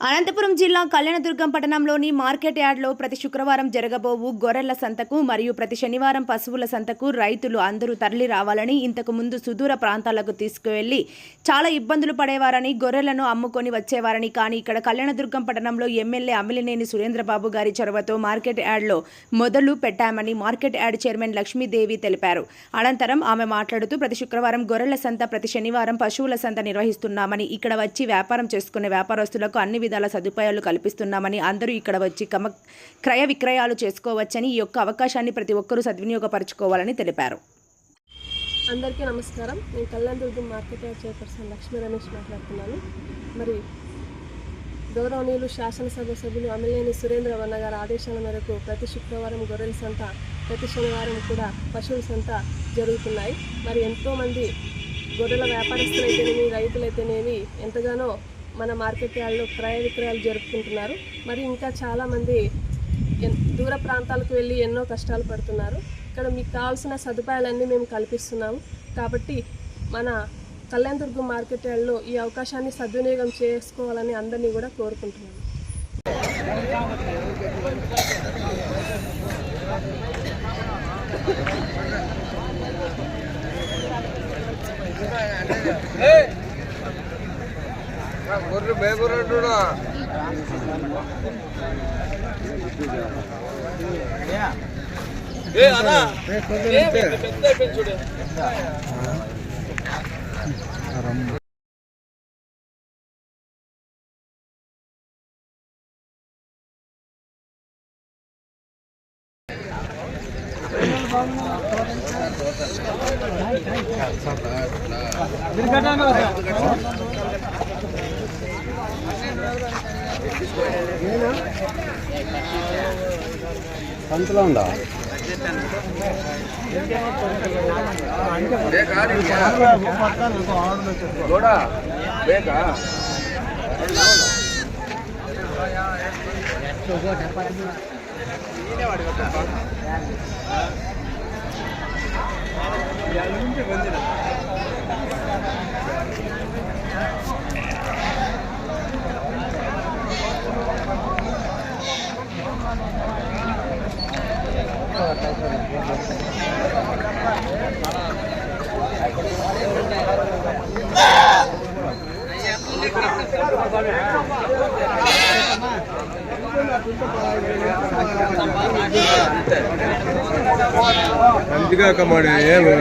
అనంతపురం జిల్లా కళ్యాణదుర్గం పట్టణంలోని మార్కెట్ యార్డ్లో ప్రతి శుక్రవారం జరగబోవు గొర్రెల సంతకు మరియు ప్రతి శనివారం పశువుల సంతకు రైతులు అందరూ తరలి రావాలని ఇంతకు ముందు సుదూర ప్రాంతాలకు తీసుకువెళ్ళి చాలా ఇబ్బందులు పడేవారని గొర్రెలను అమ్ముకొని వచ్చేవారని కానీ ఇక్కడ కళ్యాణదుర్గం పట్టణంలో ఎమ్మెల్యే అమిలినేని సురేంద్రబాబు గారి చొరవతో మార్కెట్ యార్డ్లో మొదలు పెట్టామని మార్కెట్ యార్డ్ చైర్మన్ లక్ష్మీదేవి తెలిపారు. అనంతరం ఆమె మాట్లాడుతూ ప్రతి శుక్రవారం గొర్రెల సంత ప్రతి శనివారం పశువుల సంత నిర్వహిస్తున్నామని ఇక్కడ వచ్చి వ్యాపారం చేసుకునే వ్యాపారస్తులకు అన్ని విధాల సదుపాయాలు కల్పిస్తున్నామని అందరూ ఇక్కడ వచ్చి కమ క్రయ విక్రయాలు చేసుకోవచ్చని ఈ యొక్క అవకాశాన్ని ప్రతి ఒక్కరూ సద్వినియోగపరచుకోవాలని తెలిపారు. అందరికీ నమస్కారం. నేను కళ్యాణ్ దుర్గం మార్కెట్ చైర్పర్సన్ లక్ష్మీ రమేష్ మాట్లాడుతున్నాను. మరి గౌరవనీయులు శాసనసభ సభ్యులు అమ్మెల్యేని సురేంద్ర వన్న గారి ఆదేశాల మేరకు ప్రతి శుక్రవారం గొర్రెల సంత ప్రతి శనివారం కూడా పశువుల సంత జరుగుతున్నాయి. మరి ఎంతోమంది గొర్రెల వ్యాపారస్తులైతేనేమి రైతులైతేనేమి ఎంతగానో మన మార్కెట్ యార్డ్లో క్రయ విక్రయాలు జరుపుకుంటున్నారు. మరి ఇంకా చాలామంది దూర ప్రాంతాలకు వెళ్ళి ఎన్నో కష్టాలు పడుతున్నారు. ఇక్కడ మీకు కావాల్సిన సదుపాయాలన్నీ మేము కల్పిస్తున్నాము. కాబట్టి మన కళ్యాణదుర్గం మార్కెట్ యార్డ్లో ఈ అవకాశాన్ని సద్వినియోగం చేసుకోవాలని అందరినీ కూడా కోరుకుంటున్నాను గొర్రె మేగురంటున్నా ఏ అన్నా పెద్ద పెంచుడు సంతలో ఉందా కూడా బేకా? ಮಾಡಿ ಏನು?